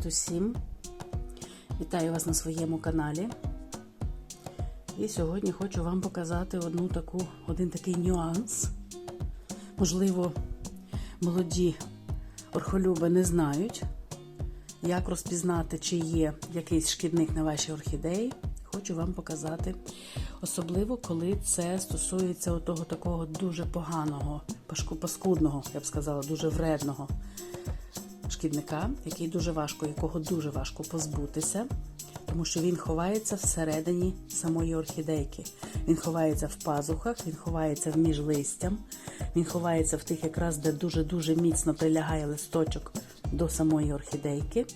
Привіт усім! Вітаю вас на своєму каналі. І сьогодні хочу вам показати одну таку, один такий нюанс. Можливо, молоді орхолюби не знають, як розпізнати, чи є якийсь шкідник на вашій орхідеї. Хочу вам показати, особливо коли це стосується того такого дуже поганого, паскудного, я б сказала, дуже вредного шкідника, який дуже важко, якого дуже важко позбутися, тому що він ховається всередині самої орхідейки. Він ховається в пазухах, він ховається в між листям, він ховається в тих якраз, де дуже-дуже міцно прилягає листочок до самої орхідейки.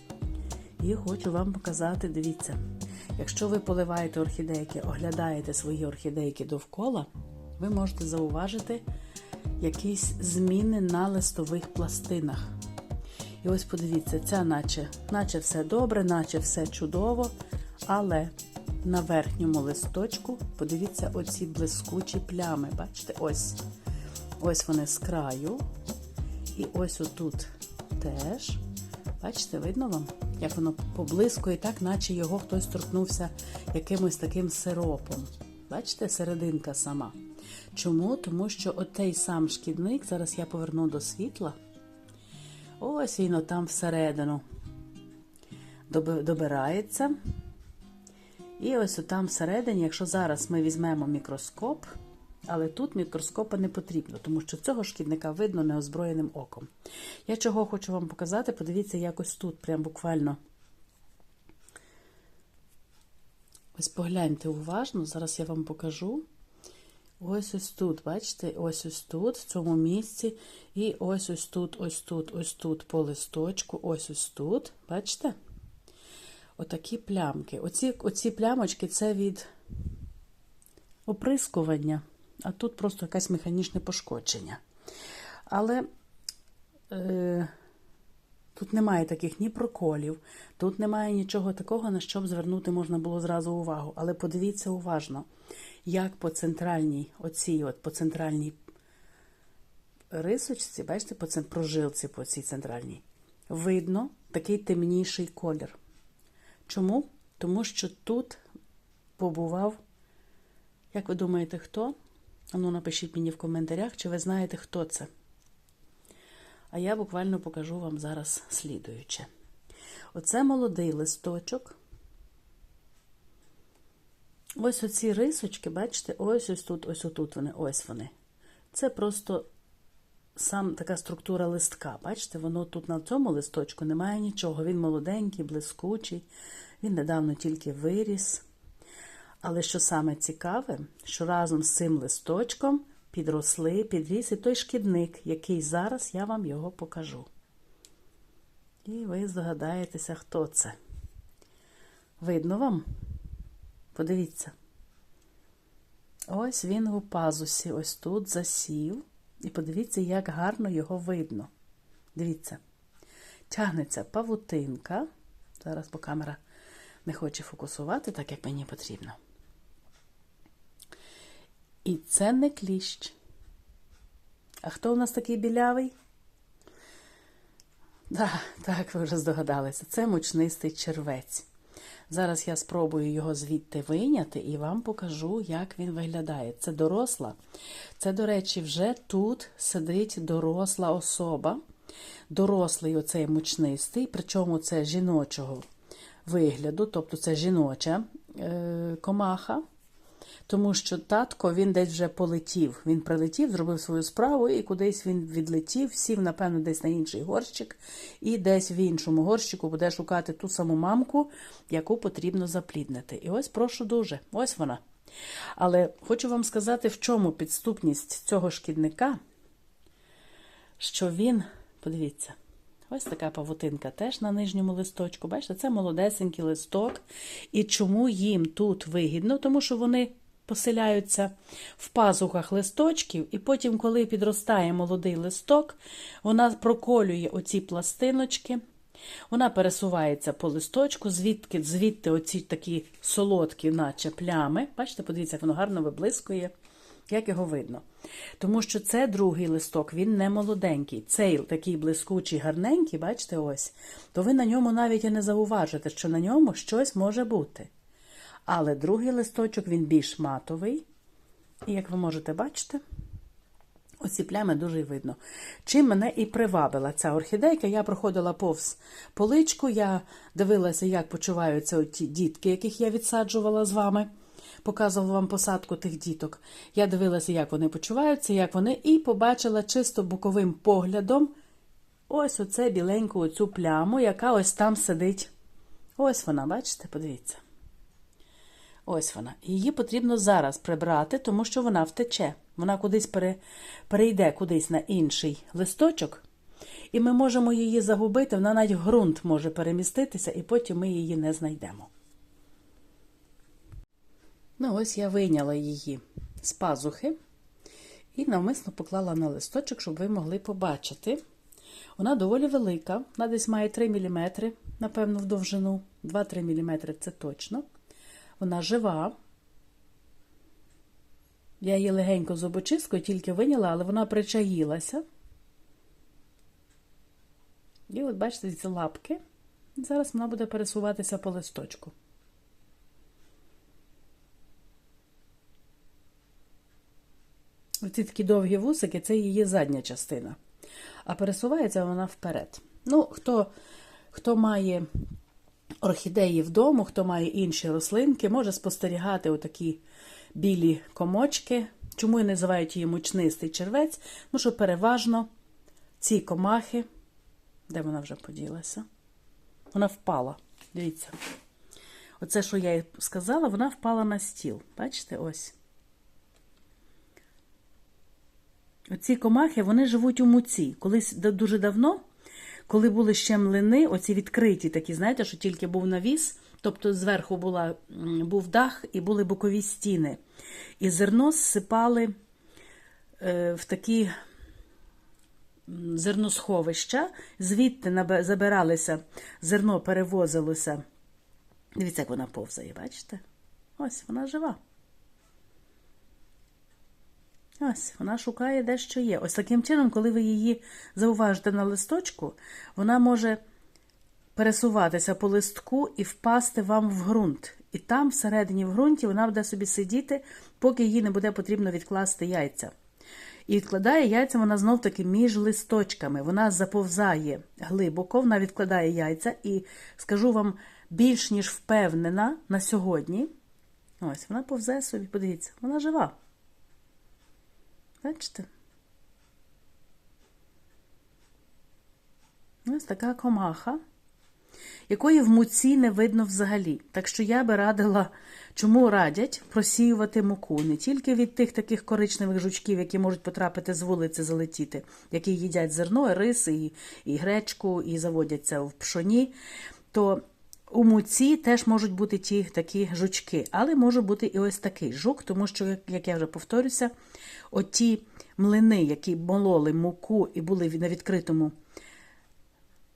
І хочу вам показати, дивіться, якщо ви поливаєте орхідейки, оглядаєте свої орхідейки довкола, ви можете зауважити якісь зміни на листових пластинах. І ось подивіться, ця наче, наче все добре, наче все чудово, але на верхньому листочку, подивіться, оці блискучі плями. Бачите, ось ось вони з краю. І ось отут теж. Бачите, видно вам, як воно поблискує, так, наче його хтось торкнувся якимось таким сиропом. Бачите, серединка сама. Чому? Тому що отей сам шкідник, зараз я поверну до світла. Ось він отам всередину добирається. І ось отам всередині, якщо зараз ми візьмемо мікроскоп, але тут мікроскопа не потрібно, тому що цього шкідника видно неозброєним оком. Я чого хочу вам показати, подивіться, якось тут, прям буквально. Ось погляньте уважно, зараз я вам покажу. Ось ось тут, бачите, ось ось тут, в цьому місці, і ось ось тут, ось тут, ось тут по листочку, ось ось тут, бачите? Отакі плямки. Оці, оці плямочки це від оприскування, а тут просто якесь механічне пошкодження. Але е, тут немає таких ні проколів, тут немає нічого такого, на що б звернути можна було зразу увагу. Але подивіться уважно, як по центральній, оцій от по центральній рисочці, бачите, по цен- прожилці по цій центральній, видно такий темніший колір. Чому? Тому що тут побував, як ви думаєте, хто? Ану, напишіть мені в коментарях, чи ви знаєте, хто це. А я буквально покажу вам зараз слідуюче. Оце молодий листочок. Ось оці рисочки, бачите, ось ось тут, ось отут вони, ось вони. Це просто сам така структура листка. Бачите, воно тут на цьому листочку немає нічого. Він молоденький, блискучий, він недавно тільки виріс. Але що саме цікаве, що разом з цим листочком підросли, підріс і той шкідник, який зараз я вам його покажу. І ви здогадаєтеся, хто це. Видно вам? Подивіться. Ось він у пазусі, ось тут засів. І подивіться, як гарно його видно. Дивіться, тягнеться павутинка. Зараз, бо камера не хоче фокусувати, так як мені потрібно. І це не кліщ. А хто у нас такий білявий? Так, так, ви вже здогадалися. Це мучнистий червець. Зараз я спробую його звідти вийняти і вам покажу, як він виглядає. Це доросла. Це, до речі, вже тут сидить доросла особа. Дорослий оцей мучнистий, причому це жіночого вигляду, тобто це жіноча е, комаха. Тому що татко він десь вже полетів. Він прилетів, зробив свою справу і кудись він відлетів, сів, напевно, десь на інший горщик, і десь в іншому горщику буде шукати ту саму мамку, яку потрібно запліднити. І ось прошу дуже, ось вона. Але хочу вам сказати, в чому підступність цього шкідника, що він, подивіться, ось така павутинка теж на нижньому листочку. Бачите, це молодесенький листок. І чому їм тут вигідно? Тому що вони поселяються в пазухах листочків, і потім, коли підростає молодий листок, вона проколює оці пластиночки. Вона пересувається по листочку, звідки, звідти оці такі солодкі, наче плями. Бачите, подивіться, як воно гарно виблискує. Як його видно? Тому що це другий листок, він не молоденький. Цей такий блискучий, гарненький, бачите, ось, то ви на ньому навіть і не зауважите, що на ньому щось може бути. Але другий листочок він більш матовий. І як ви можете бачити, оці плями дуже видно. Чим мене і привабила ця орхідейка, я проходила повз поличку, я дивилася, як почуваються ті дітки, яких я відсаджувала з вами. Показувала вам посадку тих діток. Я дивилася, як вони почуваються, як вони, і побачила чисто боковим поглядом ось оце біленьку оцю пляму, яка ось там сидить. Ось вона, бачите, подивіться. Ось вона. Її потрібно зараз прибрати, тому що вона втече. Вона кудись пере, перейде кудись на інший листочок, і ми можемо її загубити, вона навіть ґрунт може переміститися, і потім ми її не знайдемо. Ну, ось я вийняла її з пазухи і навмисно поклала на листочок, щоб ви могли побачити. Вона доволі велика, вона десь має 3 мм, напевно, в довжину. 2-3 мм це точно. Вона жива. Я її легенько зубочисткою тільки виняла, але вона причаїлася. І от, бачите, ці лапки. Зараз вона буде пересуватися по листочку. Оці такі довгі вусики це її задня частина. А пересувається вона вперед. Ну, хто, хто має орхідеї вдома, хто має інші рослинки, може спостерігати отакі білі комочки. Чому і називають її мучнистий червець? Ну, що переважно ці комахи, де вона вже поділася? Вона впала. Дивіться. Оце, що я їй сказала, вона впала на стіл. Бачите, ось. Оці комахи, вони живуть у муці. Колись дуже давно, коли були ще млини, оці відкриті такі, знаєте, що тільки був навіс, тобто зверху була, був дах і були бокові стіни. І зерно зсипали е, в такі зерносховища, звідти забиралися, зерно перевозилося. Дивіться, як вона повзає, бачите? Ось вона жива. Ось, вона шукає де що є. Ось таким чином, коли ви її зауважите на листочку, вона може пересуватися по листку і впасти вам в ґрунт. І там, всередині в ґрунті, вона буде собі сидіти, поки їй не буде потрібно відкласти яйця. І відкладає яйця вона знов таки між листочками. Вона заповзає глибоко, вона відкладає яйця, і скажу вам більш ніж впевнена на сьогодні. Ось, вона повзе собі, подивіться, вона жива. Бачите? Ось така комаха, якої в муці не видно взагалі. Так що я би радила, чому радять просіювати муку не тільки від тих таких коричневих жучків, які можуть потрапити з вулиці залетіти, які їдять зерно, і рис, і, і гречку, і заводяться в пшоні, то у муці теж можуть бути ті такі жучки, але може бути і ось такий жук, тому що, як я вже повторюся, оті млини, які мололи муку і були на відкритому,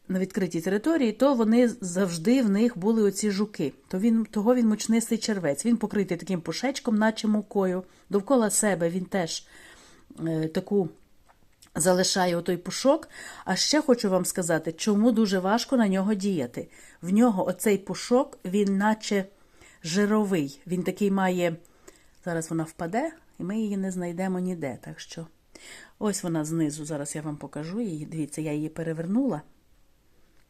на відкритій території, то вони завжди в них були оці жуки. То він, Того він мучнистий червець. Він покритий таким пушечком, наче мукою. Довкола себе він теж е, таку. Залишає отой пушок. А ще хочу вам сказати, чому дуже важко на нього діяти. В нього оцей пушок, він наче жировий. Він такий має. Зараз вона впаде, і ми її не знайдемо ніде. Так що, ось вона знизу. Зараз я вам покажу її. Дивіться, я її перевернула.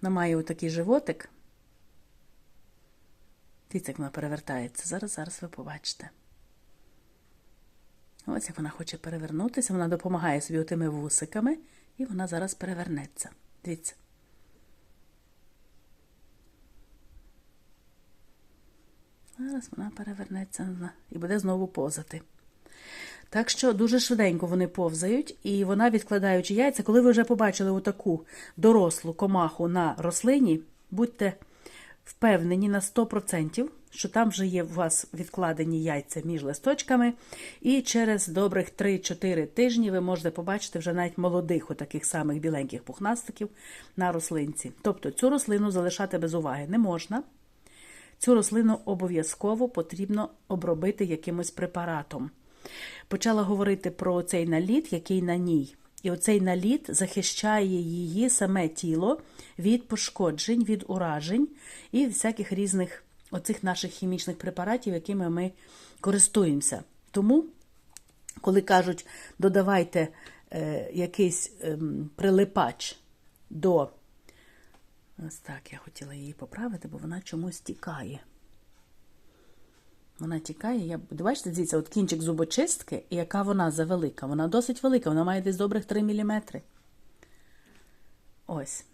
Вона має отакий животик. Дивіться, як вона перевертається. Зараз, зараз ви побачите. Ось як вона хоче перевернутися, вона допомагає собі отими вусиками, і вона зараз перевернеться. Дивіться. Зараз вона перевернеться і буде знову повзати. Так що дуже швиденько вони повзають, і вона, відкладаючи яйця, коли ви вже побачили отаку дорослу комаху на рослині, будьте впевнені на 100%, що там вже є у вас відкладені яйця між листочками, і через добрих 3-4 тижні ви можете побачити вже навіть молодих, отаких самих біленьких пухнастиків на рослинці. Тобто цю рослину залишати без уваги не можна. Цю рослину обов'язково потрібно обробити якимось препаратом. Почала говорити про цей наліт, який на ній. І оцей наліт захищає її саме тіло від пошкоджень, від уражень і всяких різних оцих наших хімічних препаратів, якими ми користуємося. Тому, коли кажуть, додавайте е, якийсь ем, прилипач до. Ось так, я хотіла її поправити, бо вона чомусь тікає. Вона тікає. Я бачите, дивіться, от кінчик зубочистки, і яка вона завелика. Вона досить велика, вона має десь добрих 3 мм. Ось.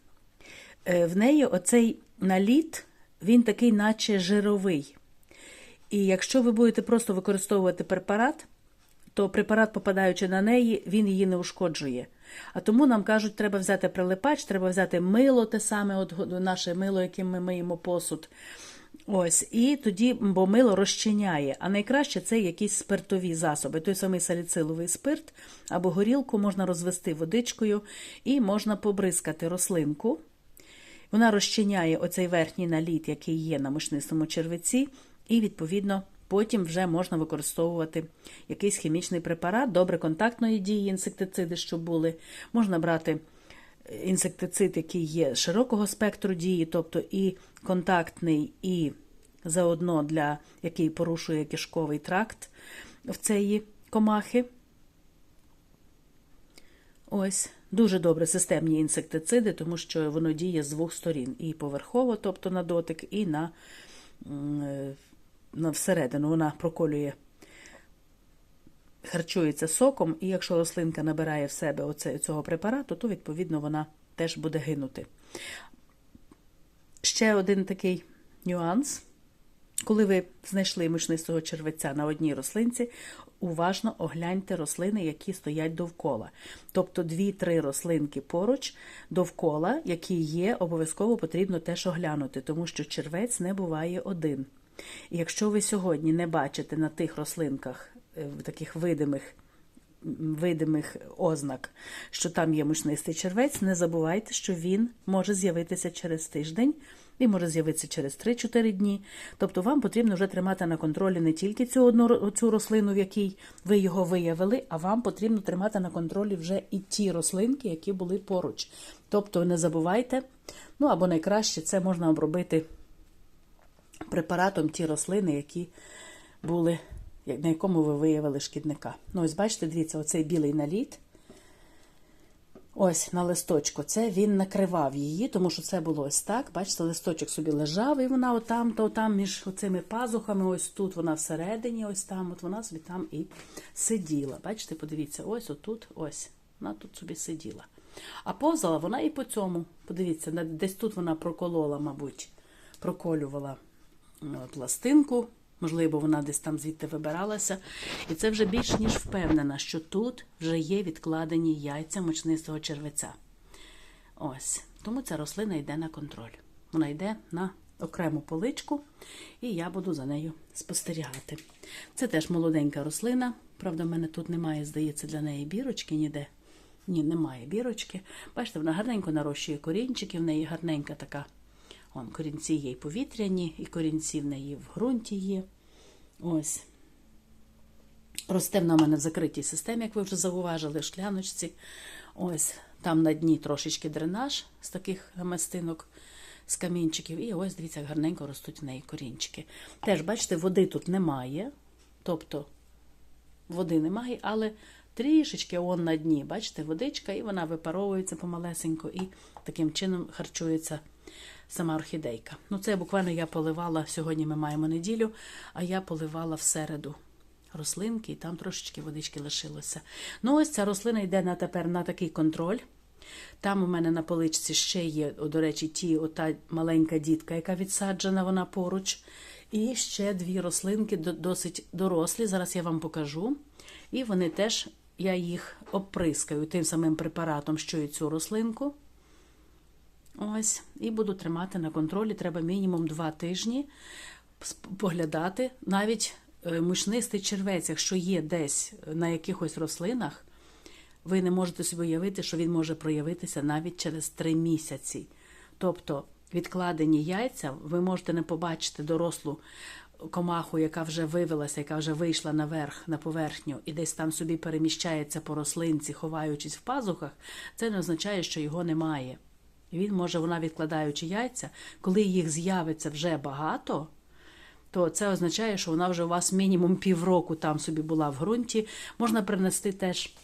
Е, В неї оцей наліт, він такий, наче жировий. І якщо ви будете просто використовувати препарат, то препарат, попадаючи на неї, він її не ушкоджує. А тому нам кажуть, треба взяти прилипач, треба взяти мило, те саме, от наше мило, яким ми миємо посуд. Ось, і тоді, бо мило розчиняє. А найкраще це якісь спиртові засоби. Той самий саліциловий спирт або горілку можна розвести водичкою і можна побризкати рослинку. Вона розчиняє оцей верхній наліт, який є на мучнистому червиці, і, відповідно, потім вже можна використовувати якийсь хімічний препарат, добре контактної дії, інсектициди, що були. Можна брати інсектицид, який є широкого спектру дії, тобто і контактний, і заодно для який порушує кишковий тракт в цієї комахи. Ось, дуже добре системні інсектициди, тому що воно діє з двох сторін: і поверхово, тобто на дотик, і на, на всередину. Вона проколює, харчується соком, і якщо рослинка набирає в себе оце, цього препарату, то, відповідно, вона теж буде гинути. Ще один такий нюанс. Коли ви знайшли мучнистого червеця на одній рослинці, уважно огляньте рослини, які стоять довкола. Тобто дві-три рослинки поруч довкола, які є, обов'язково потрібно теж оглянути, тому що червець не буває один. І якщо ви сьогодні не бачите на тих рослинках в таких видимих видимих ознак, що там є мучнистий червець, не забувайте, що він може з'явитися через тиждень. Він може з'явитися через 3-4 дні. Тобто вам потрібно вже тримати на контролі не тільки цю одну цю рослину, в якій ви його виявили, а вам потрібно тримати на контролі вже і ті рослинки, які були поруч. Тобто не забувайте, ну або найкраще це можна обробити препаратом ті рослини, які були, на якому ви виявили шкідника. Ну, ось бачите, дивіться, оцей білий наліт. Ось на листочку. Це він накривав її, тому що це було ось так. Бачите, листочок собі лежав, і вона отам, то там між цими пазухами, ось тут вона всередині, ось там, от вона собі там і сиділа. Бачите, подивіться, ось отут, ось. Вона тут собі сиділа. А повзала вона і по цьому. Подивіться, десь тут вона проколола, мабуть, проколювала пластинку. Можливо, вона десь там звідти вибиралася. І це вже більш ніж впевнена, що тут вже є відкладені яйця мочнистого червеця. Ось. Тому ця рослина йде на контроль. Вона йде на окрему поличку, і я буду за нею спостерігати. Це теж молоденька рослина. Правда, в мене тут немає, здається, для неї бірочки ніде. Ні, немає бірочки. Бачите, вона гарненько нарощує корінчики, в неї гарненька така. Вон, корінці є і повітряні, і корінці в неї в ґрунті є. Ось. Росте вона в мене в закритій системі, як ви вже зауважили, в шкляночці. Ось там на дні трошечки дренаж з таких гамастинок, з камінчиків. І ось, дивіться, гарненько ростуть в неї корінчики. Теж, бачите, води тут немає. Тобто води немає, але трішечки он на дні. Бачите, водичка, і вона випаровується помалесенько і таким чином харчується сама орхідейка. Ну, це буквально я поливала, сьогодні ми маємо неділю, а я поливала в середу рослинки, і там трошечки водички лишилося. Ну, ось ця рослина йде на тепер на такий контроль. Там у мене на поличці ще є, до речі, ті, ота маленька дітка, яка відсаджена, вона поруч. І ще дві рослинки досить дорослі. Зараз я вам покажу. І вони теж, я їх оприскаю тим самим препаратом, що і цю рослинку. Ось, і буду тримати на контролі. Треба мінімум два тижні поглядати. Навіть е, мучнистий червець, якщо є десь на якихось рослинах, ви не можете собі уявити, що він може проявитися навіть через три місяці. Тобто відкладені яйця, ви можете не побачити дорослу комаху, яка вже вивелася, яка вже вийшла наверх на поверхню, і десь там собі переміщається по рослинці, ховаючись в пазухах, це не означає, що його немає. Він може, вона відкладаючи яйця, коли їх з'явиться вже багато, то це означає, що вона вже у вас мінімум півроку там собі була в ґрунті. Можна принести теж.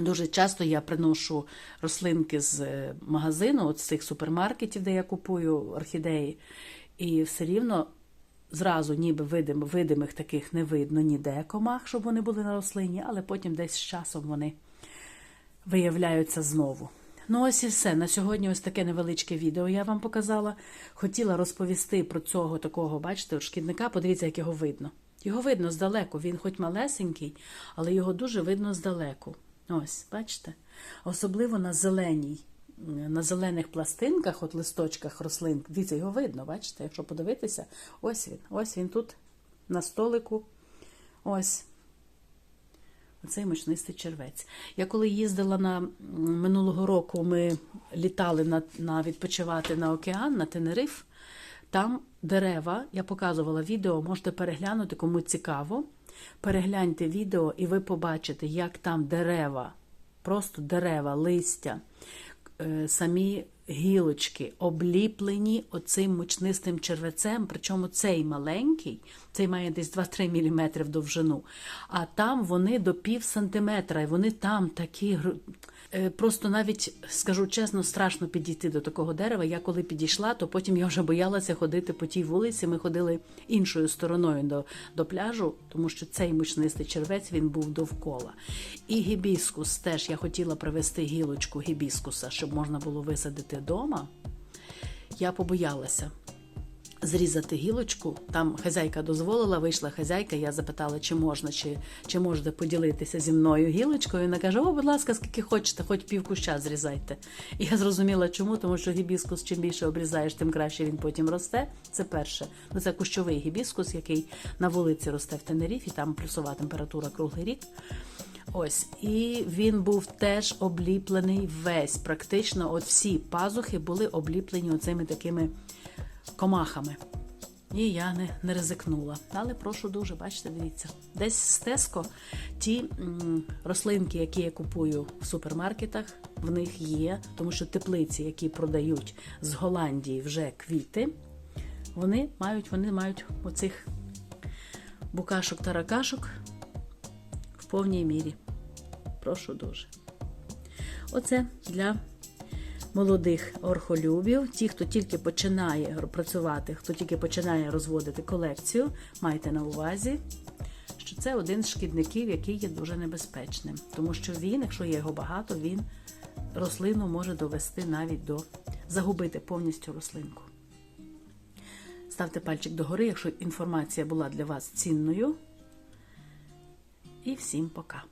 Дуже часто я приношу рослинки з е, магазину, от з цих супермаркетів, де я купую орхідеї, і все рівно зразу, ніби видим, видимих таких не видно ніде комах, щоб вони були на рослині, але потім десь з часом вони виявляються знову. Ну, ось і все. На сьогодні ось таке невеличке відео я вам показала. Хотіла розповісти про цього такого, бачите, шкідника. Подивіться, як його видно. Його видно здалеку. Він хоч малесенький, але його дуже видно здалеку. Ось, бачите? Особливо на зеленій, на зелених пластинках, от листочках рослин. Дивіться, його видно, бачите? Якщо подивитися, ось він. Ось він тут на столику. Ось. Оцей мучнистий червець. Я коли їздила на минулого року, ми літали на, на відпочивати на океан, на Тенериф. Там дерева, я показувала відео, можете переглянути, кому цікаво. Перегляньте відео, і ви побачите, як там дерева, просто дерева, листя, е, самі гілочки обліплені оцим мучнистим червецем, причому цей маленький, цей має десь 2-3 мм довжину, а там вони до пів сантиметра, і вони там такі. Е, Просто навіть скажу чесно, страшно підійти до такого дерева. Я коли підійшла, то потім я вже боялася ходити по тій вулиці. Ми ходили іншою стороною до, до пляжу, тому що цей мучнистий червець він був довкола. І гібіскус теж я хотіла привезти гілочку гібіскуса, щоб можна було висадити вдома. Я побоялася зрізати гілочку. Там хазяйка дозволила, вийшла хазяйка. Я запитала, чи можна, чи, чи можете поділитися зі мною гілочкою. Вона каже: О, будь ласка, скільки хочете, хоч пів куща зрізайте. І я зрозуміла, чому, тому що гібіскус, чим більше обрізаєш, тим краще він потім росте. Це перше. Ну це кущовий гібіскус, який на вулиці росте в Тенеріфі, там плюсова температура круглий рік. Ось, і він був теж обліплений весь. Практично, от всі пазухи були обліплені оцими такими комахами. І я не, не ризикнула. Але прошу дуже, бачите, дивіться. Десь з Теско ті м, рослинки, які я купую в супермаркетах, в них є, тому що теплиці, які продають з Голландії вже квіти, вони мають, вони мають оцих букашок та ракашок повній мірі. Прошу дуже. Оце для молодих орхолюбів, ті, хто тільки починає працювати, хто тільки починає розводити колекцію, майте на увазі, що це один з шкідників, який є дуже небезпечним. Тому що він, якщо є його багато, він рослину може довести навіть до загубити повністю рослинку. Ставте пальчик догори, якщо інформація була для вас цінною. І всім пока!